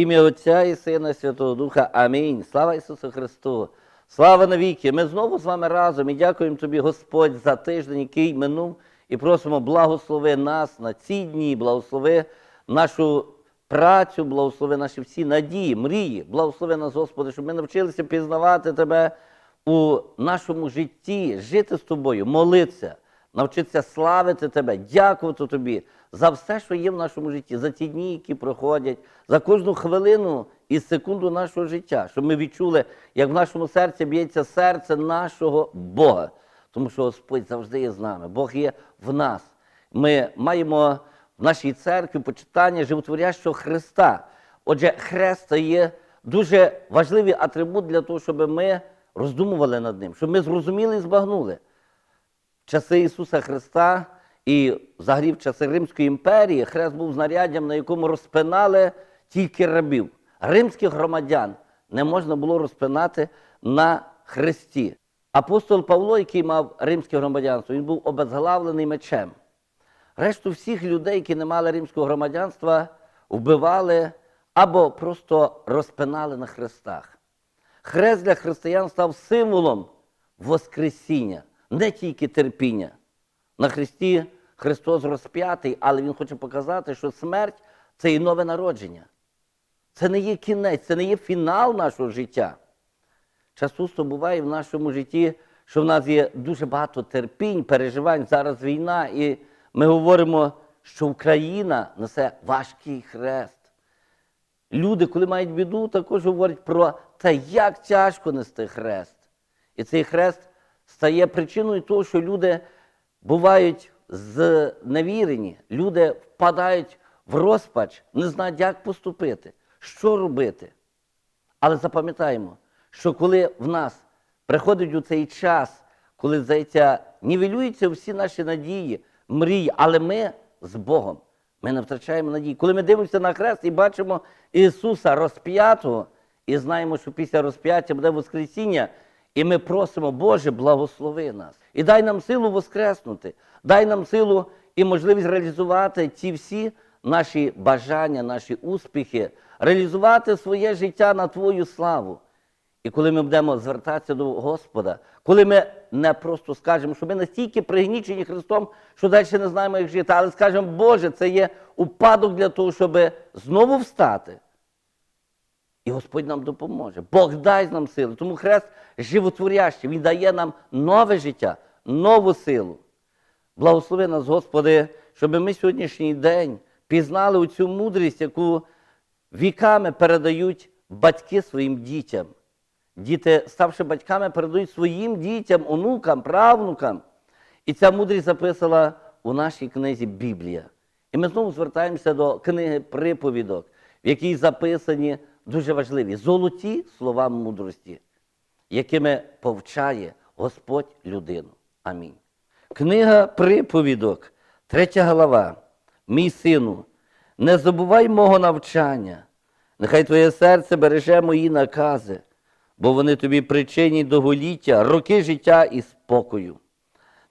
Ім'я Отця і Сина Святого Духа. Амінь. Слава Ісусу Христу! Слава навіки! Ми знову з вами разом і дякуємо Тобі, Господь, за тиждень, який минув, і просимо, благослови нас на ці дні, благослови нашу працю, благослови наші всі надії, мрії, благослови нас, Господи, щоб ми навчилися пізнавати Тебе у нашому житті, жити з тобою, молитися, навчитися славити Тебе, дякувати Тобі за все, що є в нашому житті, за ті дні, які проходять, за кожну хвилину і секунду нашого життя, щоб ми відчули, як в нашому серці б'ється серце нашого Бога. Тому що Господь завжди є з нами, Бог є в нас. Ми маємо в нашій церкві почитання животворящого Христа. Отже, хрест це є дуже важливий атрибут для того, щоб ми роздумували над ним, щоб ми зрозуміли і збагнули. Часи Ісуса Христа і взагалі в часи Римської імперії хрест був знаряддям, на якому розпинали тільки рабів. Римських громадян не можна було розпинати на хресті. Апостол Павло, який мав римське громадянство, він був обезглавлений мечем. Решту всіх людей, які не мали римського громадянства, вбивали або просто розпинали на хрестах. Хрест для християн став символом Воскресіння, не тільки терпіння. На Христі Христос розп'ятий, але Він хоче показати, що смерть це і нове народження. Це не є кінець, це не є фінал нашого життя. Часто буває в нашому житті, що в нас є дуже багато терпінь, переживань. Зараз війна, і ми говоримо, що Україна несе важкий хрест. Люди, коли мають біду, також говорять про те, як тяжко нести хрест. І цей хрест стає причиною того, що люди бувають зневірені, люди впадають в розпач, не знають, як поступити, що робити. Але запам'ятаємо, що коли в нас приходить у цей час, коли здається, нівелюються всі наші надії, мрії, але ми з Богом, ми не втрачаємо надії. Коли ми дивимося на хрест і бачимо Ісуса розп'ятого, і знаємо, що після розп'яття буде Воскресіння, і ми просимо, Боже, благослови нас. І дай нам силу воскреснути, дай нам силу і можливість реалізувати ті всі наші бажання, наші успіхи, реалізувати своє життя на Твою славу. І коли ми будемо звертатися до Господа, коли ми не просто скажемо, що ми настільки пригнічені Христом, що далі не знаємо, як жити, але скажемо, Боже, це є упадок для того, щоб знову встати. І Господь нам допоможе. Бог дасть нам силу. Тому хрест животворящий, Він дає нам нове життя, нову силу. Благослови нас, Господи, щоб ми сьогоднішній день пізнали оцю мудрість, яку віками передають батьки своїм дітям. Діти, ставши батьками, передають своїм дітям, онукам, правнукам. І ця мудрість записала у нашій книзі Біблія. І ми знову звертаємося до книги приповідок, в якій записані дуже важливі золоті слова мудрості, якими повчає Господь людину. Амінь. Книга приповідок, третя глава. Мій сину, не забувай мого навчання, нехай твоє серце береже мої накази, бо вони тобі причинять довголіття, роки життя і спокою.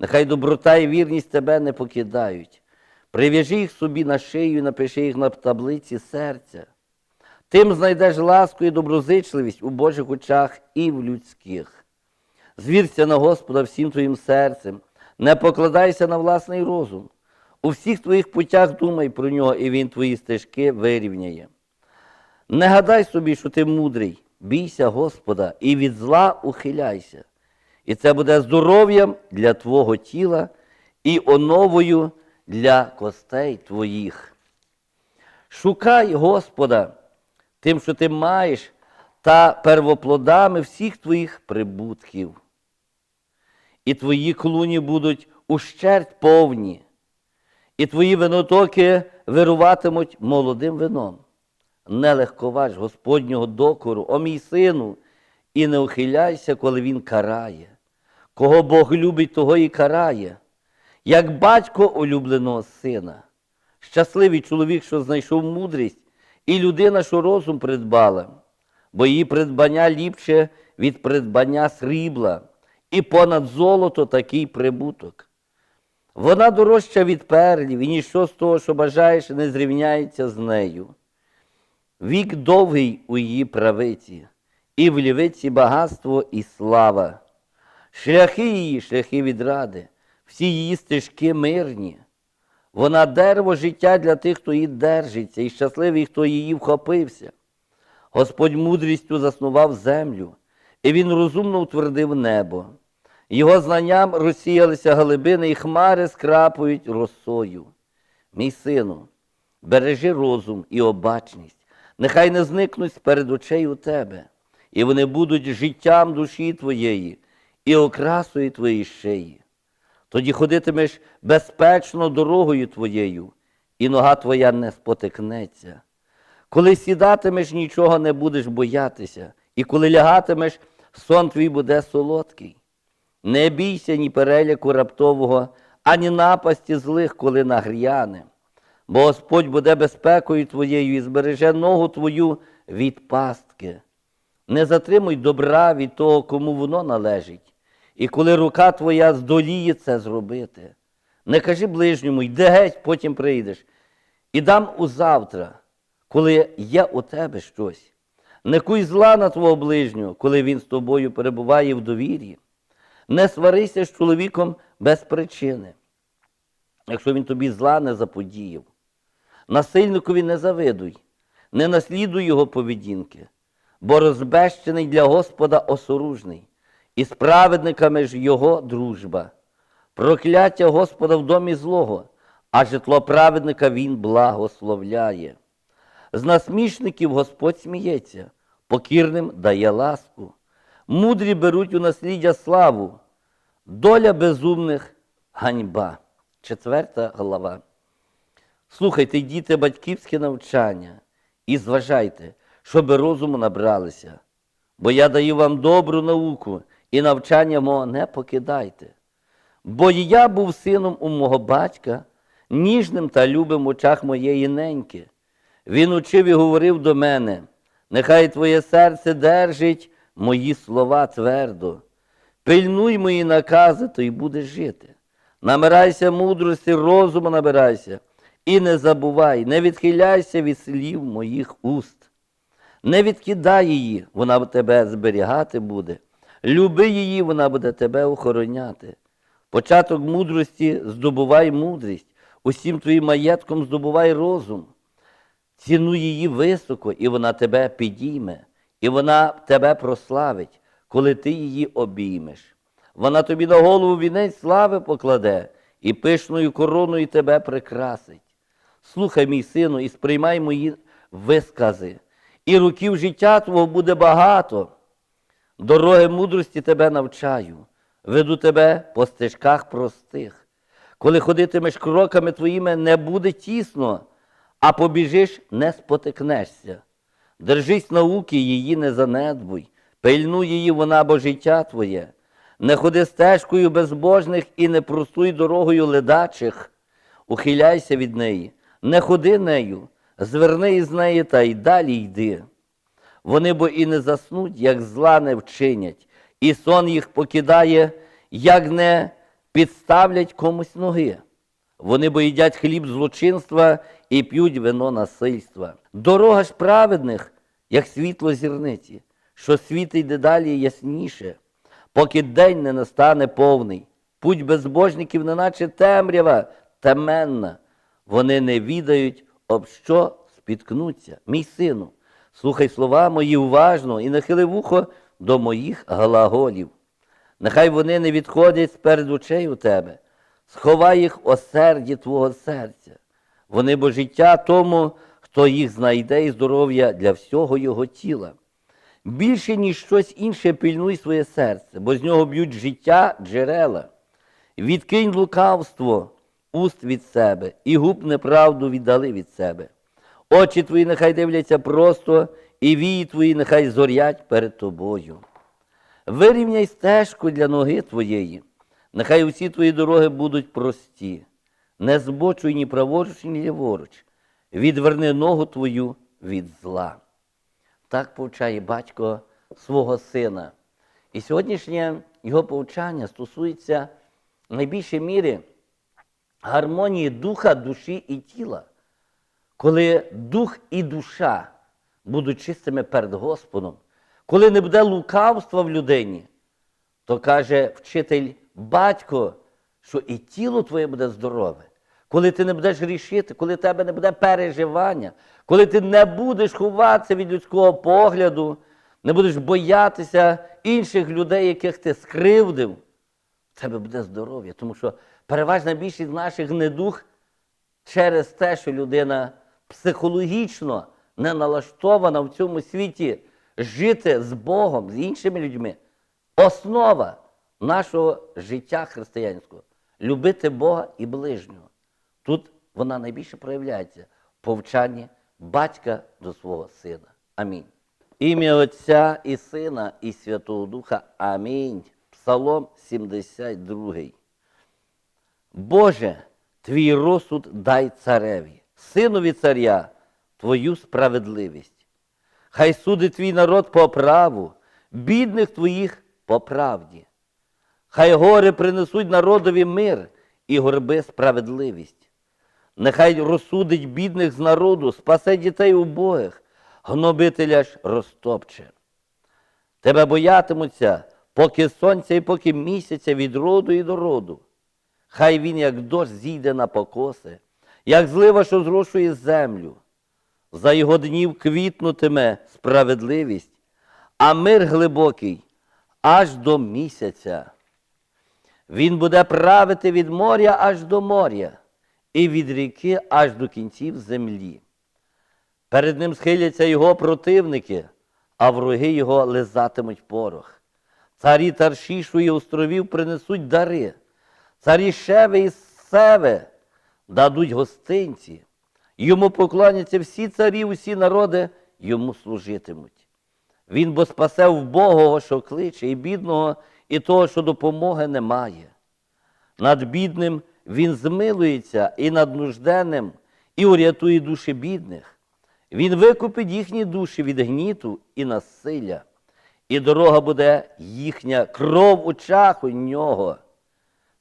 Нехай доброта і вірність тебе не покидають. Прив'яжи їх собі на шию і напиши їх на таблиці серця. Тим знайдеш ласку і доброзичливість у Божих очах і в людських. Звірся на Господа всім твоїм серцем, не покладайся на власний розум. У всіх твоїх путях думай про нього, і він твої стежки вирівняє. Не гадай собі, що ти мудрий, бійся Господа і від зла ухиляйся. І це буде здоров'ям для твого тіла і оновою для костей твоїх. Шукай Господа тим, що ти маєш, та первоплодами всіх твоїх прибутків. І твої клуні будуть ущерть повні, і твої винотоки вируватимуть молодим вином. Не легковач Господнього докору, о мій сину, і не ухиляйся, коли він карає. Кого Бог любить, того і карає, як батько улюбленого сина. Щасливий чоловік, що знайшов мудрість, і людина, що розум придбала, бо її придбання ліпше від придбання срібла, і понад золото такий прибуток. Вона дорожча від перлів, і ніщо з того, що бажаєш, не зрівняється з нею. вік довгий у її правиці, і в лівиці багатство і слава. Шляхи її, шляхи відради, всі її стежки мирні. Вона дерево життя для тих, хто її держиться, і щасливий, хто її вхопився. Господь мудрістю заснував землю, і він розумно утвердив небо. Його знанням розсіялися галибини, і хмари скрапують росою. Мій сину, бережи розум і обачність, нехай не зникнуть перед очей у тебе, і вони будуть життям душі твоєї і окрасою твоєї шиї. Тоді ходитимеш безпечно дорогою твоєю, і нога твоя не спотикнеться. Коли сідатимеш, нічого не будеш боятися, і коли лягатимеш, сон твій буде солодкий. Не бійся ні переляку раптового, ані напасті злих, коли нагряне. Бо Господь буде безпекою твоєю і збереже ногу твою від пастки. Не затримуй добра від того, кому воно належить, і коли рука твоя здоліє це зробити. Не кажи ближньому, йди геть, потім прийдеш. І дам узавтра, коли є у тебе щось. Не куй зла на твого ближнього, коли він з тобою перебуває в довір'ї. Не сварися з чоловіком без причини, якщо він тобі зла не заподіяв. Насильникові не завидуй, не наслідуй його поведінки, бо розбещений для Господа осоружний, і з праведниками ж його дружба. Прокляття Господа в домі злого, а житло праведника він благословляє. З насмішників Господь сміється, покірним дає ласку. Мудрі беруть у насліддя славу, доля безумних ганьба. Четверта глава. Слухайте, діти, батьківське навчання і зважайте, щоби розуму набралися. Бо я даю вам добру науку і навчання мого не покидайте. Бо я був сином у мого батька, ніжним та любим в очах моєї неньки. Він учив і говорив до мене, нехай твоє серце держить мої слова твердо. Пильнуй мої накази, то й будеш жити. Намирайся мудрості, розуму набирайся, і не забувай, не відхиляйся від слів моїх уст. Не відкидай її, вона тебе зберігати буде. Люби її, вона буде тебе охороняти. Початок мудрості здобувай мудрість, усім твоїм маєтком здобувай розум. Цінуй її високо, і вона тебе підійме, і вона тебе прославить, коли ти її обіймеш. Вона тобі на голову вінець слави покладе, і пишною короною тебе прикрасить. Слухай, мій сину, і сприймай мої вискази, і років життя твого буде багато. Дороги мудрості тебе навчаю, веду тебе по стежках простих. Коли ходитимеш кроками твоїми, не буде тісно, а побіжиш, не спотикнешся. Держись науки, її не занедбуй, пильнуй її вона, бо життя твоє. Не ходи стежкою безбожних і не простуй дорогою ледачих. Ухиляйся від неї, не ходи нею, зверни із неї та й далі йди. Вони бо і не заснуть, як зла не вчинять, і сон їх покидає, як не підставлять комусь ноги. Вони бо їдять хліб злочинства і п'ють вино насильства. Дорога ж праведних, як світло зірниці, що світить дедалі ясніше, поки день не настане повний. Путь безбожників, неначе темрява, теменна. Вони не відають, об що спіткнуться. Мій сину, слухай слова мої уважно і нахили вухо до моїх глаголів. Нехай вони не відходять сперед очей у тебе, сховай їх о серді твого серця. Вони бо життя тому, хто їх знайде і здоров'я для всього його тіла. Більше, ніж щось інше, пильнуй своє серце, бо з нього б'ють життя джерела. Відкинь лукавство, уст від себе, і губ неправду віддали від себе. Очі твої нехай дивляться просто, і вії твої нехай зорять перед тобою. Вирівняй стежку для ноги твоєї, нехай усі твої дороги будуть прості. Не збочуй ні праворуч, ні ліворуч. Відверни ногу твою від зла. Так повчає батько свого сина. І сьогоднішнє його повчання стосується в найбільшій мірі гармонії духа, душі і тіла. Коли дух і душа будуть чистими перед Господом, коли не буде лукавства в людині, то каже вчитель батько, що і тіло твоє буде здорове. Коли ти не будеш рішити, коли в тебе не буде переживання, коли ти не будеш ховатися від людського погляду, не будеш боятися інших людей, яких ти скривдив, в тебе буде здоров'я. Тому що переважна більшість наших недуг через те, що людина психологічно не налаштована в цьому світі жити з Богом, з іншими людьми. Основа нашого життя християнського любити Бога і ближнього. Тут вона найбільше проявляється в повчанні батька до свого сина. Амінь. Ім'я Отця і Сина, і Святого Духа. Амінь. Псалом 72. Боже, твій розсуд дай цареві, синові царя, твою справедливість. Хай судить твій народ по праву, бідних твоїх по правді. Хай гори принесуть народові мир і горби справедливість. Нехай розсудить бідних з народу, спасе дітей убогих, гнобителя ж розтопче. Тебе боятимуться, поки сонця і поки місяця від роду і до роду. Хай він, як дощ, зійде на покоси, як злива, що зрошує землю. За його днів квітнутиме справедливість, а мир глибокий аж до місяця. Він буде правити від моря аж до моря, і від ріки аж до кінців землі. Перед ним схиляться його противники, а вороги його лизатимуть порох. Царі Таршішу і островів принесуть дари, царі Шеви і Севе дадуть гостинці. Йому поклоняться всі царі, усі народи йому служитимуть. Він бо спасе вбогого, що кличе, і бідного, і того, що допомоги немає. Над бідним він змилується і над нужденним, і урятує душі бідних. Він викупить їхні душі від гніту і насилля, і дорога буде їхня кров у нього.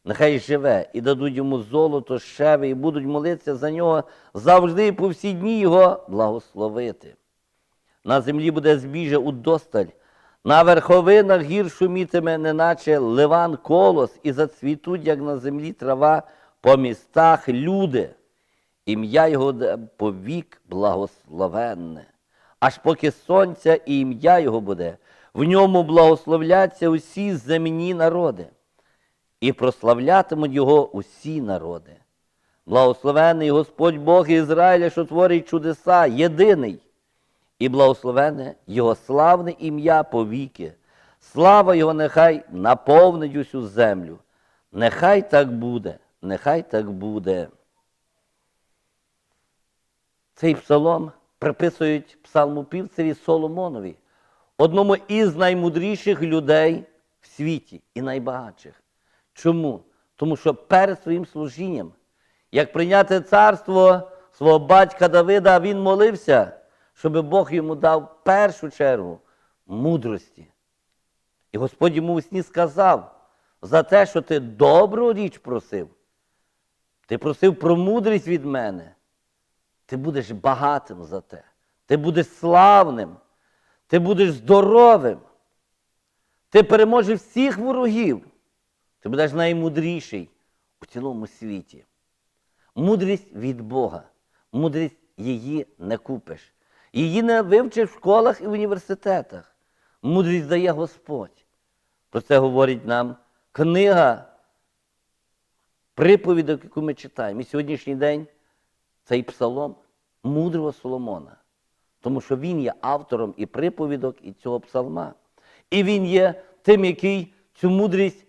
Нехай живе і дадуть йому золото, щеви, і будуть молитися за нього завжди по всі дні його благословити. На землі буде збіжжя удосталь, на верховинах гір шумітиме, неначе ливан колос, і зацвітуть, як на землі трава, по містах люди. Ім'я його повік благословенне, аж поки сонця і ім'я його буде, в ньому благословляться усі земні народи, і прославлятимуть його усі народи. Благословений Господь Бог Ізраїля, що творить чудеса, єдиний і благословене Його славне ім'я повіки. Слава Його нехай наповнить усю землю. Нехай так буде, нехай так буде. Цей псалом приписують псалмопівцеві Соломонові, одному із наймудріших людей в світі і найбагатших. Чому? Тому що перед своїм служінням, як прийняти царство свого батька Давида, він молився щоб Бог йому дав першу чергу мудрості. І Господь йому у сні сказав за те, що ти добру річ просив. Ти просив про мудрість від мене. Ти будеш багатим за те. Ти будеш славним, ти будеш здоровим. Ти переможеш всіх ворогів. Ти будеш наймудріший у цілому світі. Мудрість від Бога. Мудрість її не купиш. Її не вивчиш в школах і в університетах. Мудрість дає Господь. Про це говорить нам книга приповідок, яку ми читаємо. І сьогоднішній день цей псалом мудрого Соломона. Тому що він є автором і приповідок, і цього псалма. І він є тим, який цю мудрість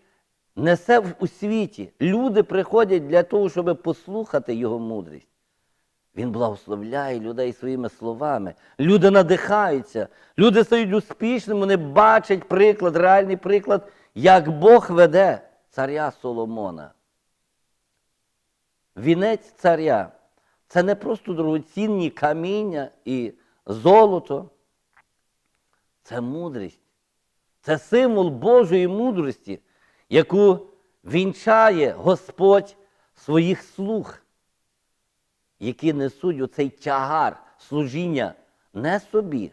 несе у світі. Люди приходять для того, щоб послухати його мудрість. Він благословляє людей своїми словами. Люди надихаються, люди стають успішними, вони бачать приклад, реальний приклад, як Бог веде царя Соломона. Вінець царя це не просто дорогоцінні каміння і золото. Це мудрість. Це символ Божої мудрості, яку вінчає Господь своїх слуг які несуть оцей тягар служіння не собі.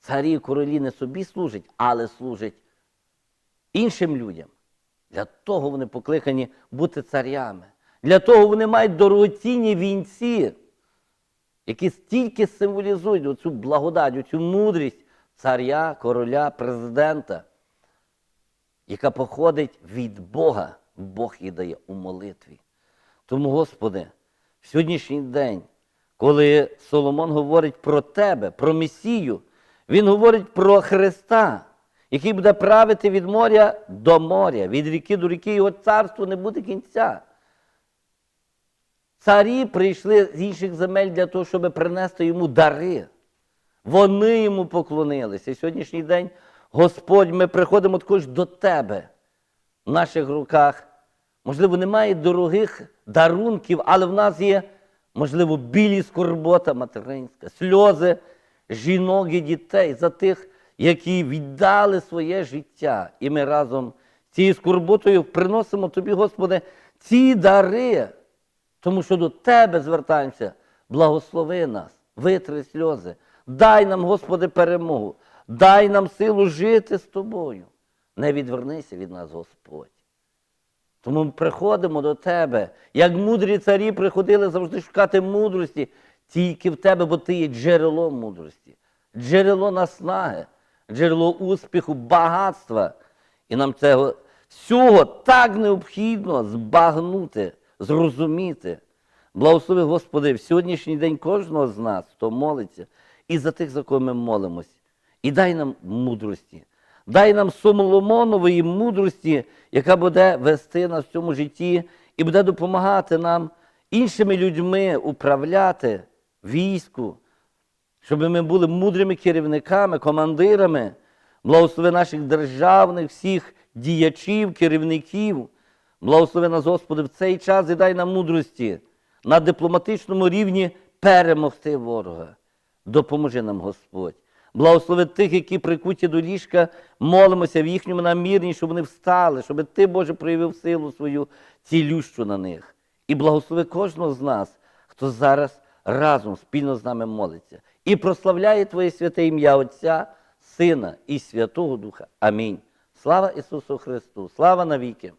Царі і королі не собі служать, але служать іншим людям. Для того вони покликані бути царями. Для того вони мають дорогоцінні вінці, які стільки символізують оцю благодать, оцю мудрість царя, короля, президента, яка походить від Бога. Бог їй дає у молитві. Тому, Господи, в сьогоднішній день, коли Соломон говорить про Тебе, про Месію, він говорить про Христа, який буде правити від моря до моря, від ріки до ріки, його царству не буде кінця. Царі прийшли з інших земель для того, щоб принести йому дари. Вони йому поклонилися. І сьогоднішній день, Господь, ми приходимо також до Тебе в наших руках. Можливо, немає дорогих дарунків, але в нас є, можливо, білі скорбота материнська, сльози жінок і дітей за тих, які віддали своє життя. І ми разом з цією скорботою приносимо Тобі, Господи, ці дари, тому що до Тебе звертаємося. Благослови нас, витри сльози. Дай нам, Господи, перемогу. Дай нам силу жити з Тобою. Не відвернися від нас, Господь. Тому ми приходимо до Тебе, як мудрі царі приходили завжди шукати мудрості тільки в Тебе, бо Ти є джерело мудрості, джерело наснаги, джерело успіху, багатства. І нам цього всього так необхідно збагнути, зрозуміти. Благослови, Господи, в сьогоднішній день кожного з нас, хто молиться, і за тих, за кого ми молимось. І дай нам мудрості. Дай нам Соломонової мудрості, яка буде вести нас в цьому житті і буде допомагати нам іншими людьми управляти війську, щоб ми були мудрими керівниками, командирами, благослови наших державних всіх діячів, керівників. Благослови нас, Господи, в цей час і дай нам мудрості на дипломатичному рівні перемогти ворога. Допоможи нам, Господь. Благослови тих, які прикуті до ліжка, молимося в їхньому намірні, щоб вони встали, щоб Ти, Боже, проявив силу свою цілющу на них. І благослови кожного з нас, хто зараз разом спільно з нами молиться. І прославляє Твоє святе ім'я Отця, Сина і Святого Духа. Амінь. Слава Ісусу Христу! Слава навіки!